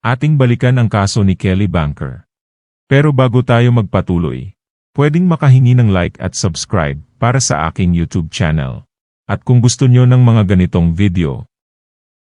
ating balikan ang kaso ni Kelly Banker. Pero bago tayo magpatuloy, pwedeng makahingi ng like at subscribe para sa aking YouTube channel. At kung gusto nyo ng mga ganitong video,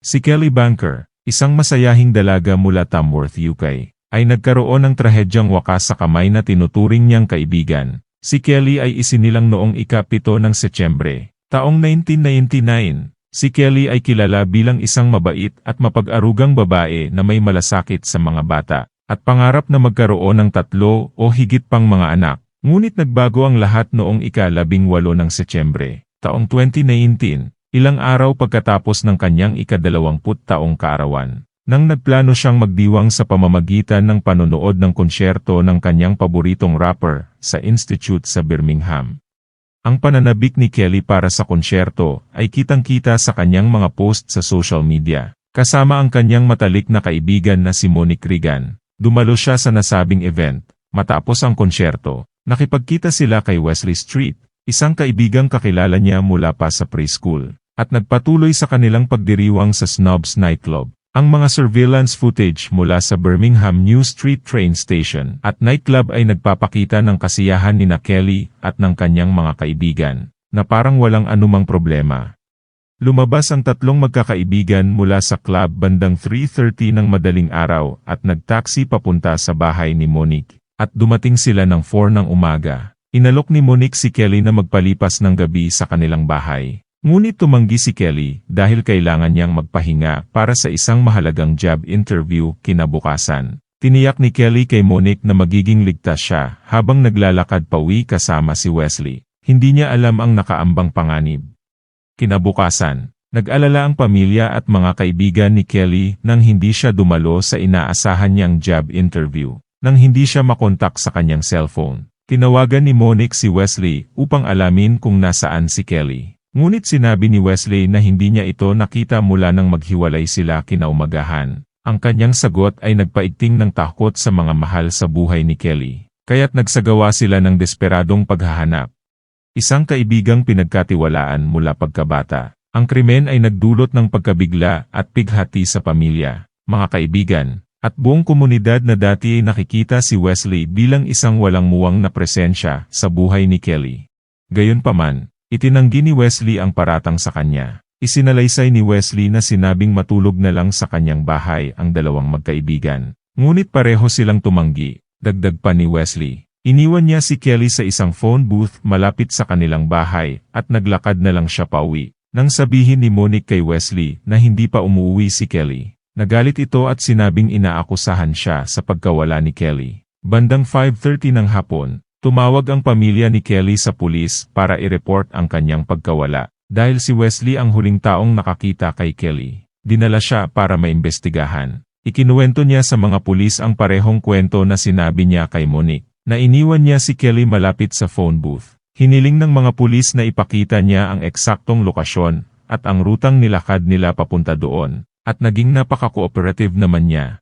si Kelly Banker, isang masayahing dalaga mula Tamworth, UK, ay nagkaroon ng trahedyang wakas sa kamay na tinuturing niyang kaibigan. Si Kelly ay isinilang noong ikapito ng Setyembre, taong 1999. Si Kelly ay kilala bilang isang mabait at mapag-arugang babae na may malasakit sa mga bata, at pangarap na magkaroon ng tatlo o higit pang mga anak. Ngunit nagbago ang lahat noong ika-labing walo ng Setyembre, taong 2019, ilang araw pagkatapos ng kanyang ikadalawamput taong kaarawan. Nang nagplano siyang magdiwang sa pamamagitan ng panonood ng konsyerto ng kanyang paboritong rapper sa Institute sa Birmingham. Ang pananabik ni Kelly para sa konsyerto ay kitang-kita sa kanyang mga post sa social media. Kasama ang kanyang matalik na kaibigan na si Monique Regan. Dumalo siya sa nasabing event. Matapos ang konsyerto, nakipagkita sila kay Wesley Street, isang kaibigang kakilala niya mula pa sa preschool, at nagpatuloy sa kanilang pagdiriwang sa Snobs Nightclub. Ang mga surveillance footage mula sa Birmingham New Street train station at nightclub ay nagpapakita ng kasiyahan ni na Kelly at ng kanyang mga kaibigan, na parang walang anumang problema. Lumabas ang tatlong magkakaibigan mula sa club bandang 3.30 ng madaling araw at nagtaksi papunta sa bahay ni Monique, at dumating sila ng 4 ng umaga. Inalok ni Monique si Kelly na magpalipas ng gabi sa kanilang bahay. Ngunit tumanggi si Kelly dahil kailangan niyang magpahinga para sa isang mahalagang job interview kinabukasan. Tiniyak ni Kelly kay Monique na magiging ligtas siya habang naglalakad pauwi kasama si Wesley. Hindi niya alam ang nakaambang panganib. Kinabukasan, nag-alala ang pamilya at mga kaibigan ni Kelly nang hindi siya dumalo sa inaasahan niyang job interview. Nang hindi siya makontak sa kanyang cellphone, tinawagan ni Monique si Wesley upang alamin kung nasaan si Kelly. Ngunit sinabi ni Wesley na hindi niya ito nakita mula nang maghiwalay sila kinaumagahan. Ang kanyang sagot ay nagpaigting ng takot sa mga mahal sa buhay ni Kelly, kaya't nagsagawa sila ng desperadong paghahanap. Isang kaibigang pinagkatiwalaan mula pagkabata. Ang krimen ay nagdulot ng pagkabigla at pighati sa pamilya, mga kaibigan, at buong komunidad na dati ay nakikita si Wesley bilang isang walang muwang na presensya sa buhay ni Kelly. Gayunpaman, Itinanggi ni Wesley ang paratang sa kanya. Isinalaysay ni Wesley na sinabing matulog na lang sa kanyang bahay ang dalawang magkaibigan. Ngunit pareho silang tumanggi, dagdag pa ni Wesley. Iniwan niya si Kelly sa isang phone booth malapit sa kanilang bahay at naglakad na lang siya pauwi. Nang sabihin ni Monique kay Wesley na hindi pa umuwi si Kelly, nagalit ito at sinabing inaakusahan siya sa pagkawala ni Kelly. Bandang 5.30 ng hapon, Tumawag ang pamilya ni Kelly sa pulis para i-report ang kanyang pagkawala. Dahil si Wesley ang huling taong nakakita kay Kelly, dinala siya para maimbestigahan. Ikinuwento niya sa mga pulis ang parehong kwento na sinabi niya kay Monique, na iniwan niya si Kelly malapit sa phone booth. Hiniling ng mga pulis na ipakita niya ang eksaktong lokasyon at ang rutang nilakad nila papunta doon, at naging napaka-cooperative naman niya.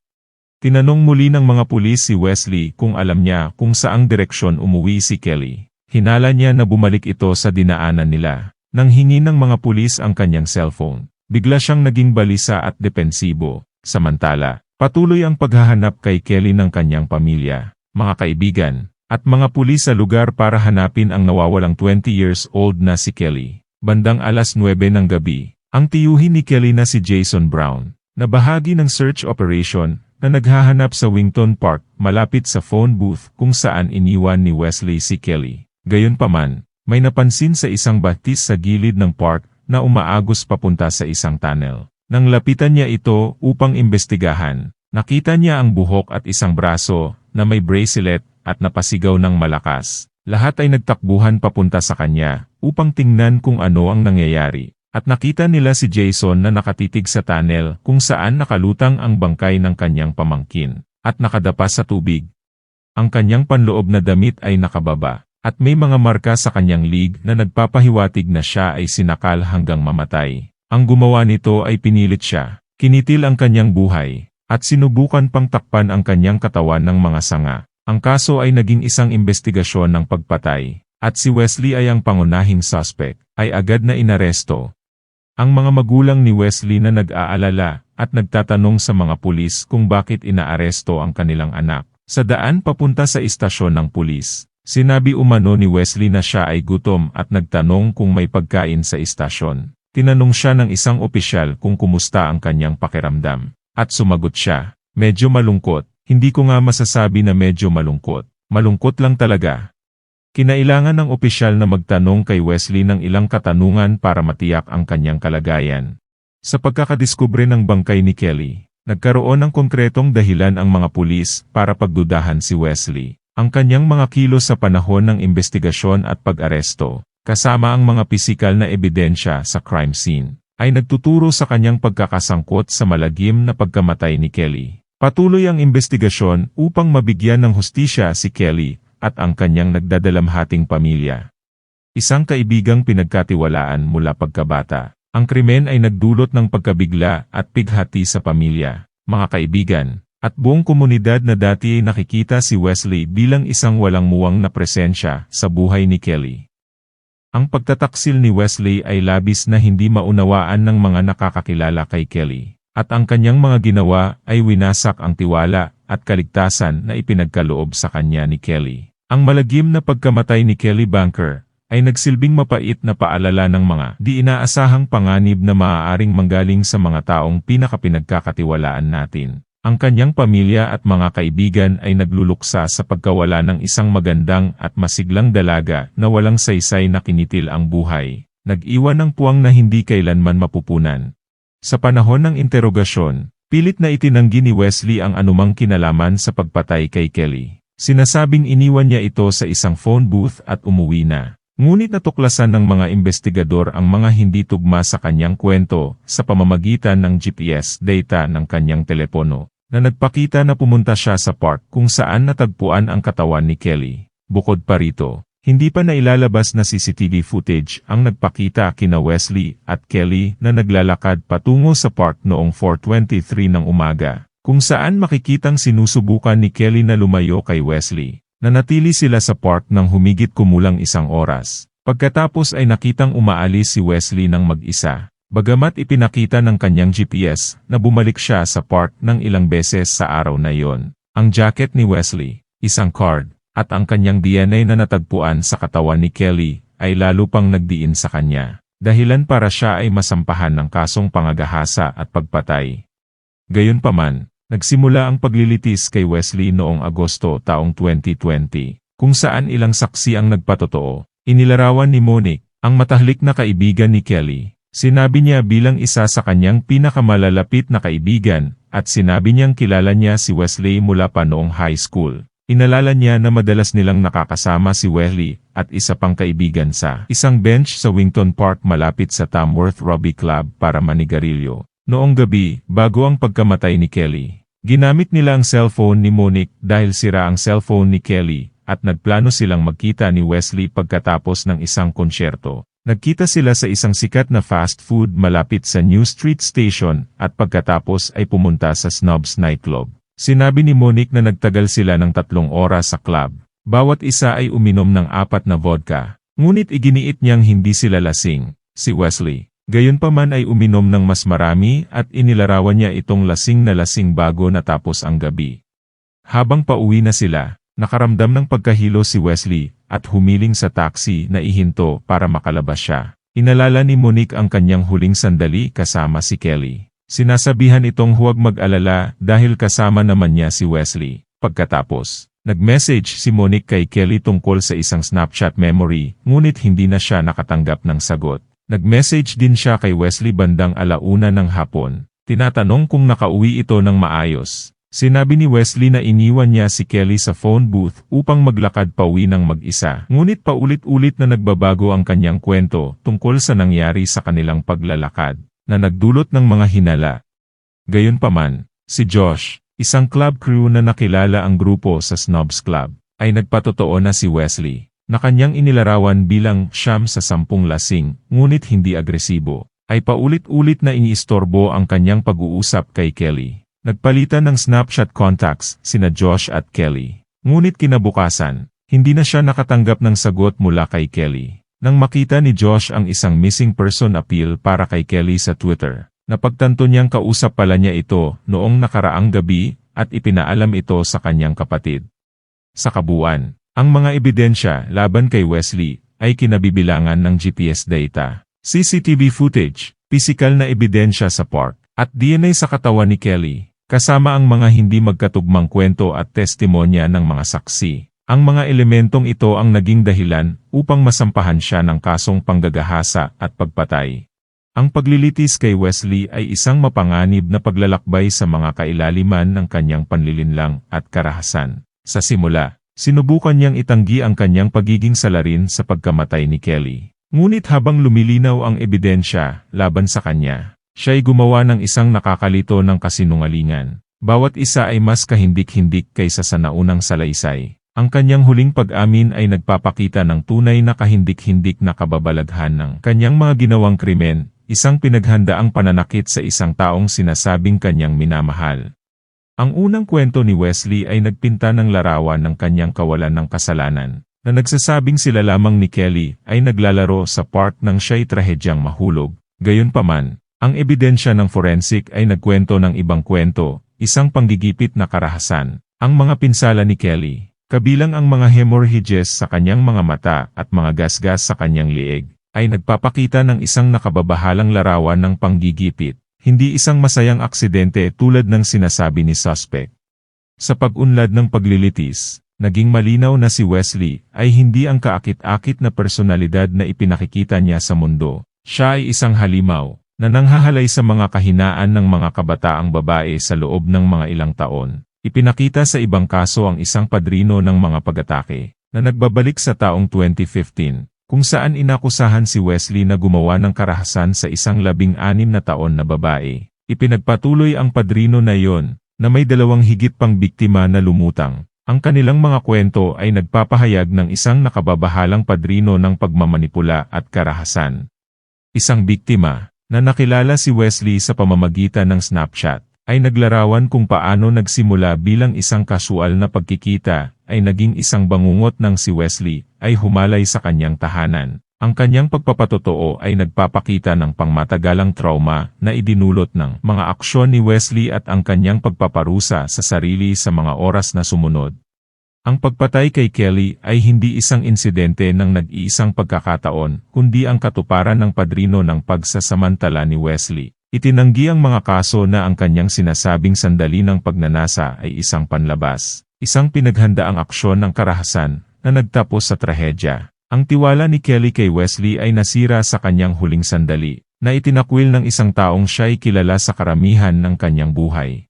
Tinanong muli ng mga pulis si Wesley kung alam niya kung saang direksyon umuwi si Kelly. Hinala niya na bumalik ito sa dinaanan nila. Nang hingi ng mga pulis ang kanyang cellphone, bigla siyang naging balisa at depensibo. Samantala, patuloy ang paghahanap kay Kelly ng kanyang pamilya, mga kaibigan, at mga pulis sa lugar para hanapin ang nawawalang 20 years old na si Kelly. Bandang alas 9 ng gabi, ang tiyuhin ni Kelly na si Jason Brown, na bahagi ng search operation, na naghahanap sa Wington Park malapit sa phone booth kung saan iniwan ni Wesley si Kelly. Gayunpaman, may napansin sa isang batis sa gilid ng park na umaagos papunta sa isang tunnel. Nang lapitan niya ito upang imbestigahan, nakita niya ang buhok at isang braso na may bracelet at napasigaw ng malakas. Lahat ay nagtakbuhan papunta sa kanya upang tingnan kung ano ang nangyayari. At nakita nila si Jason na nakatitig sa tunnel kung saan nakalutang ang bangkay ng kanyang pamangkin, at nakadapa sa tubig. Ang kanyang panloob na damit ay nakababa, at may mga marka sa kanyang lig na nagpapahiwatig na siya ay sinakal hanggang mamatay. Ang gumawa nito ay pinilit siya, kinitil ang kanyang buhay, at sinubukan pang takpan ang kanyang katawan ng mga sanga. Ang kaso ay naging isang investigasyon ng pagpatay, at si Wesley ay ang pangunahing suspect, ay agad na inaresto, Ang mga magulang ni Wesley na nag-aalala at nagtatanong sa mga pulis kung bakit inaaresto ang kanilang anak. Sa daan papunta sa istasyon ng pulis, sinabi umano ni Wesley na siya ay gutom at nagtanong kung may pagkain sa istasyon. Tinanong siya ng isang opisyal kung kumusta ang kanyang pakiramdam. At sumagot siya, medyo malungkot, hindi ko nga masasabi na medyo malungkot. Malungkot lang talaga. Kinailangan ng opisyal na magtanong kay Wesley ng ilang katanungan para matiyak ang kanyang kalagayan. Sa pagkakadiskubre ng bangkay ni Kelly, nagkaroon ng konkretong dahilan ang mga pulis para pagdudahan si Wesley. Ang kanyang mga kilos sa panahon ng investigasyon at pag-aresto, kasama ang mga pisikal na ebidensya sa crime scene, ay nagtuturo sa kanyang pagkakasangkot sa malagim na pagkamatay ni Kelly. Patuloy ang investigasyon upang mabigyan ng hustisya si Kelly at ang kanyang nagdadalamhating pamilya. Isang kaibigang pinagkatiwalaan mula pagkabata. Ang krimen ay nagdulot ng pagkabigla at pighati sa pamilya, mga kaibigan, at buong komunidad na dati ay nakikita si Wesley bilang isang walang muwang na presensya sa buhay ni Kelly. Ang pagtataksil ni Wesley ay labis na hindi maunawaan ng mga nakakakilala kay Kelly, at ang kanyang mga ginawa ay winasak ang tiwala at kaligtasan na ipinagkaloob sa kanya ni Kelly. Ang malagim na pagkamatay ni Kelly Banker ay nagsilbing mapait na paalala ng mga di inaasahang panganib na maaaring manggaling sa mga taong pinakapinagkakatiwalaan natin. Ang kanyang pamilya at mga kaibigan ay nagluluksa sa pagkawala ng isang magandang at masiglang dalaga na walang saysay na kinitil ang buhay. Nag-iwan ng puwang na hindi kailanman mapupunan. Sa panahon ng interogasyon, pilit na itinanggi ni Wesley ang anumang kinalaman sa pagpatay kay Kelly. Sinasabing iniwan niya ito sa isang phone booth at umuwi na. Ngunit natuklasan ng mga investigador ang mga hindi tugma sa kanyang kwento sa pamamagitan ng GPS data ng kanyang telepono, na nagpakita na pumunta siya sa park kung saan natagpuan ang katawan ni Kelly. Bukod pa rito, hindi pa nailalabas na CCTV footage ang nagpakita kina Wesley at Kelly na naglalakad patungo sa park noong 4.23 ng umaga, kung saan makikitang sinusubukan ni Kelly na lumayo kay Wesley. Nanatili sila sa park ng humigit kumulang isang oras. Pagkatapos ay nakitang umaalis si Wesley ng mag-isa. Bagamat ipinakita ng kanyang GPS na bumalik siya sa park ng ilang beses sa araw na iyon. Ang jacket ni Wesley, isang card, at ang kanyang DNA na natagpuan sa katawan ni Kelly ay lalo pang nagdiin sa kanya. Dahilan para siya ay masampahan ng kasong pangagahasa at pagpatay. Gayunpaman, Nagsimula ang paglilitis kay Wesley noong Agosto taong 2020, kung saan ilang saksi ang nagpatotoo. Inilarawan ni Monique, ang matahlik na kaibigan ni Kelly. Sinabi niya bilang isa sa kanyang pinakamalalapit na kaibigan, at sinabi niyang kilala niya si Wesley mula pa noong high school. Inalala niya na madalas nilang nakakasama si Wesley at isa pang kaibigan sa isang bench sa Wington Park malapit sa Tamworth Rugby Club para manigarilyo. Noong gabi, bago ang pagkamatay ni Kelly, ginamit nila ang cellphone ni Monique dahil sira ang cellphone ni Kelly, at nagplano silang magkita ni Wesley pagkatapos ng isang konsyerto. Nagkita sila sa isang sikat na fast food malapit sa New Street Station at pagkatapos ay pumunta sa Snobs Nightclub. Sinabi ni Monique na nagtagal sila ng tatlong oras sa club. Bawat isa ay uminom ng apat na vodka. Ngunit iginiit niyang hindi sila lasing. Si Wesley, Gayunpaman ay uminom ng mas marami at inilarawan niya itong lasing na lasing bago natapos ang gabi. Habang pauwi na sila, nakaramdam ng pagkahilo si Wesley at humiling sa taxi na ihinto para makalabas siya. Inalala ni Monique ang kanyang huling sandali kasama si Kelly. Sinasabihan itong huwag mag-alala dahil kasama naman niya si Wesley. Pagkatapos, nag-message si Monique kay Kelly tungkol sa isang Snapchat memory, ngunit hindi na siya nakatanggap ng sagot. Nag-message din siya kay Wesley bandang alauna ng hapon. Tinatanong kung nakauwi ito ng maayos. Sinabi ni Wesley na iniwan niya si Kelly sa phone booth upang maglakad pauwi ng mag-isa. Ngunit paulit-ulit na nagbabago ang kanyang kwento tungkol sa nangyari sa kanilang paglalakad, na nagdulot ng mga hinala. Gayunpaman, si Josh, isang club crew na nakilala ang grupo sa Snobs Club, ay nagpatotoo na si Wesley na kanyang inilarawan bilang siyam sa sampung lasing, ngunit hindi agresibo, ay paulit-ulit na iniistorbo ang kanyang pag-uusap kay Kelly. Nagpalitan ng Snapchat contacts sina Josh at Kelly. Ngunit kinabukasan, hindi na siya nakatanggap ng sagot mula kay Kelly. Nang makita ni Josh ang isang missing person appeal para kay Kelly sa Twitter, napagtanto niyang kausap pala niya ito noong nakaraang gabi at ipinaalam ito sa kanyang kapatid. Sa kabuuan, ang mga ebidensya laban kay Wesley ay kinabibilangan ng GPS data, CCTV footage, pisikal na ebidensya sa park, at DNA sa katawan ni Kelly, kasama ang mga hindi magkatugmang kwento at testimonya ng mga saksi. Ang mga elementong ito ang naging dahilan upang masampahan siya ng kasong panggagahasa at pagpatay. Ang paglilitis kay Wesley ay isang mapanganib na paglalakbay sa mga kailaliman ng kanyang panlilinlang at karahasan. Sa simula, sinubukan niyang itanggi ang kanyang pagiging salarin sa pagkamatay ni Kelly. Ngunit habang lumilinaw ang ebidensya laban sa kanya, siya'y gumawa ng isang nakakalito ng kasinungalingan. Bawat isa ay mas kahindik-hindik kaysa sa naunang salaysay. Ang kanyang huling pag-amin ay nagpapakita ng tunay na kahindik-hindik na kababalaghan ng kanyang mga ginawang krimen, isang pinaghandaang pananakit sa isang taong sinasabing kanyang minamahal. Ang unang kwento ni Wesley ay nagpinta ng larawan ng kanyang kawalan ng kasalanan, na nagsasabing sila lamang ni Kelly ay naglalaro sa park nang siya'y trahedyang mahulog. Gayunpaman, ang ebidensya ng forensic ay nagkwento ng ibang kwento, isang panggigipit na karahasan. Ang mga pinsala ni Kelly, kabilang ang mga hemorrhages sa kanyang mga mata at mga gasgas sa kanyang lieg, ay nagpapakita ng isang nakababahalang larawan ng panggigipit, hindi isang masayang aksidente tulad ng sinasabi ni suspect. Sa pag-unlad ng paglilitis, naging malinaw na si Wesley ay hindi ang kaakit-akit na personalidad na ipinakikita niya sa mundo. Siya ay isang halimaw, na nanghahalay sa mga kahinaan ng mga kabataang babae sa loob ng mga ilang taon. Ipinakita sa ibang kaso ang isang padrino ng mga pag-atake, na nagbabalik sa taong 2015, kung saan inakusahan si Wesley na gumawa ng karahasan sa isang labing-anim na taon na babae. Ipinagpatuloy ang padrino na iyon, na may dalawang higit pang biktima na lumutang. Ang kanilang mga kwento ay nagpapahayag ng isang nakababahalang padrino ng pagmamanipula at karahasan. Isang biktima, na nakilala si Wesley sa pamamagitan ng Snapchat, ay naglarawan kung paano nagsimula bilang isang kasual na pagkikita, ay naging isang bangungot ng si Wesley, ay humalay sa kanyang tahanan. Ang kanyang pagpapatotoo ay nagpapakita ng pangmatagalang trauma na idinulot ng mga aksyon ni Wesley at ang kanyang pagpaparusa sa sarili sa mga oras na sumunod. Ang pagpatay kay Kelly ay hindi isang insidente ng nag-iisang pagkakataon, kundi ang katuparan ng padrino ng pagsasamantala ni Wesley. Itinanggi ang mga kaso na ang kanyang sinasabing sandali ng pagnanasa ay isang panlabas, isang pinaghandaang aksyon ng karahasan na nagtapos sa trahedya. Ang tiwala ni Kelly kay Wesley ay nasira sa kanyang huling sandali, na itinakwil ng isang taong siya'y kilala sa karamihan ng kanyang buhay.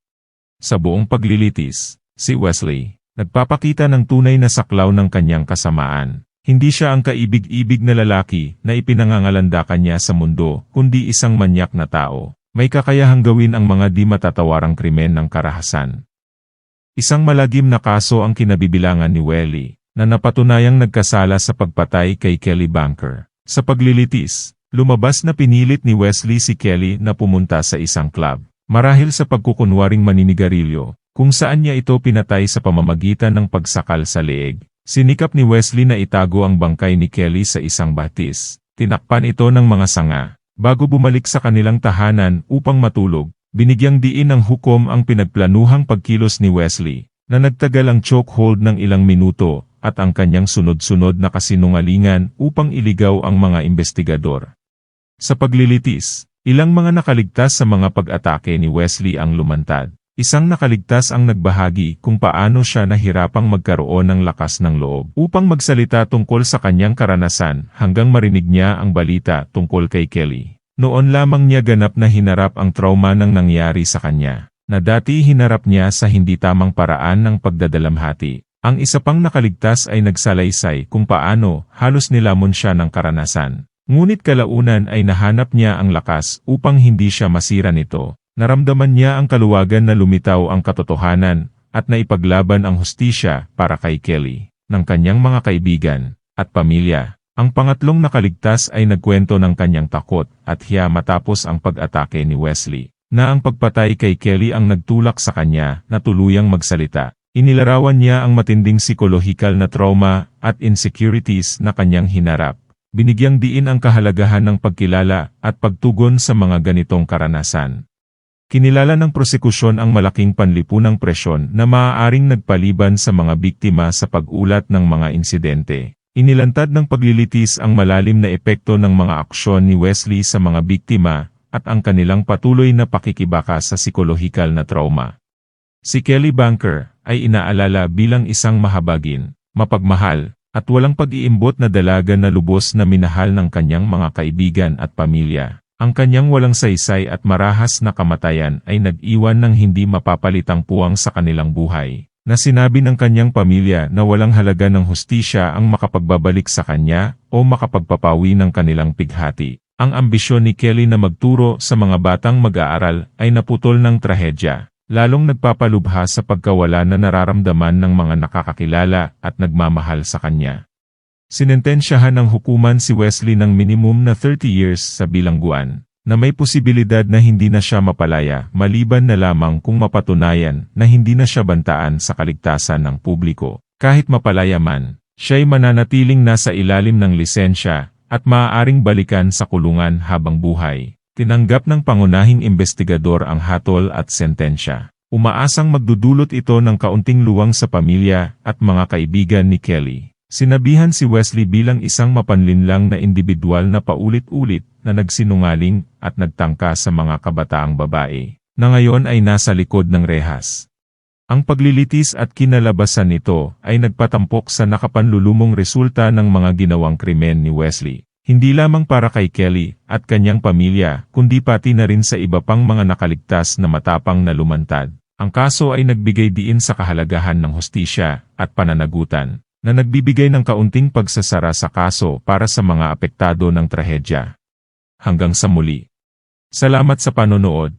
Sa buong paglilitis, si Wesley, nagpapakita ng tunay na saklaw ng kanyang kasamaan. Hindi siya ang kaibig-ibig na lalaki na ipinangangalandakan niya sa mundo, kundi isang manyak na tao. May kakayahang gawin ang mga di matatawarang krimen ng karahasan. Isang malagim na kaso ang kinabibilangan ni Welly, na napatunayang nagkasala sa pagpatay kay Kelly Banker. Sa paglilitis, lumabas na pinilit ni Wesley si Kelly na pumunta sa isang club. Marahil sa pagkukunwaring maninigarilyo, kung saan niya ito pinatay sa pamamagitan ng pagsakal sa leeg. Sinikap ni Wesley na itago ang bangkay ni Kelly sa isang batis. Tinakpan ito ng mga sanga, Bago bumalik sa kanilang tahanan upang matulog, binigyang diin ng hukom ang pinagplanuhang pagkilos ni Wesley, na nagtagal ang chokehold ng ilang minuto, at ang kanyang sunod-sunod na kasinungalingan upang iligaw ang mga investigador. Sa paglilitis, ilang mga nakaligtas sa mga pag-atake ni Wesley ang lumantad. Isang nakaligtas ang nagbahagi kung paano siya nahirapang magkaroon ng lakas ng loob upang magsalita tungkol sa kanyang karanasan hanggang marinig niya ang balita tungkol kay Kelly. Noon lamang niya ganap na hinarap ang trauma ng nangyari sa kanya, na dati hinarap niya sa hindi tamang paraan ng pagdadalamhati. Ang isa pang nakaligtas ay nagsalaysay kung paano halos nilamon siya ng karanasan. Ngunit kalaunan ay nahanap niya ang lakas upang hindi siya masira nito Naramdaman niya ang kaluwagan na lumitaw ang katotohanan at naipaglaban ang hustisya para kay Kelly, ng kanyang mga kaibigan at pamilya. Ang pangatlong nakaligtas ay nagkwento ng kanyang takot at hiya matapos ang pag-atake ni Wesley, na ang pagpatay kay Kelly ang nagtulak sa kanya na tuluyang magsalita. Inilarawan niya ang matinding psikolohikal na trauma at insecurities na kanyang hinarap. binigyang diin ang kahalagahan ng pagkilala at pagtugon sa mga ganitong karanasan. Kinilala ng prosekusyon ang malaking panlipunang presyon na maaaring nagpaliban sa mga biktima sa pag-ulat ng mga insidente. Inilantad ng paglilitis ang malalim na epekto ng mga aksyon ni Wesley sa mga biktima at ang kanilang patuloy na pakikibaka sa psikolohikal na trauma. Si Kelly Banker ay inaalala bilang isang mahabagin, mapagmahal, at walang pag-iimbot na dalaga na lubos na minahal ng kanyang mga kaibigan at pamilya. Ang kanyang walang saysay at marahas na kamatayan ay nag-iwan ng hindi mapapalitang puwang sa kanilang buhay, na sinabi ng kanyang pamilya na walang halaga ng hustisya ang makapagbabalik sa kanya o makapagpapawi ng kanilang pighati. Ang ambisyon ni Kelly na magturo sa mga batang mag-aaral ay naputol ng trahedya, lalong nagpapalubha sa pagkawala na nararamdaman ng mga nakakakilala at nagmamahal sa kanya. Sinentensyahan ng hukuman si Wesley ng minimum na 30 years sa bilangguan, na may posibilidad na hindi na siya mapalaya maliban na lamang kung mapatunayan na hindi na siya bantaan sa kaligtasan ng publiko. Kahit mapalaya man, siya'y mananatiling nasa ilalim ng lisensya at maaaring balikan sa kulungan habang buhay. Tinanggap ng pangunahing investigador ang hatol at sentensya. Umaasang magdudulot ito ng kaunting luwang sa pamilya at mga kaibigan ni Kelly. Sinabihan si Wesley bilang isang mapanlinlang na individual na paulit-ulit na nagsinungaling at nagtangka sa mga kabataang babae, na ngayon ay nasa likod ng rehas. Ang paglilitis at kinalabasan nito ay nagpatampok sa nakapanlulumong resulta ng mga ginawang krimen ni Wesley. Hindi lamang para kay Kelly at kanyang pamilya, kundi pati na rin sa iba pang mga nakaligtas na matapang na lumantad. Ang kaso ay nagbigay diin sa kahalagahan ng hustisya at pananagutan na nagbibigay ng kaunting pagsasara sa kaso para sa mga apektado ng trahedya. Hanggang sa muli. Salamat sa panonood.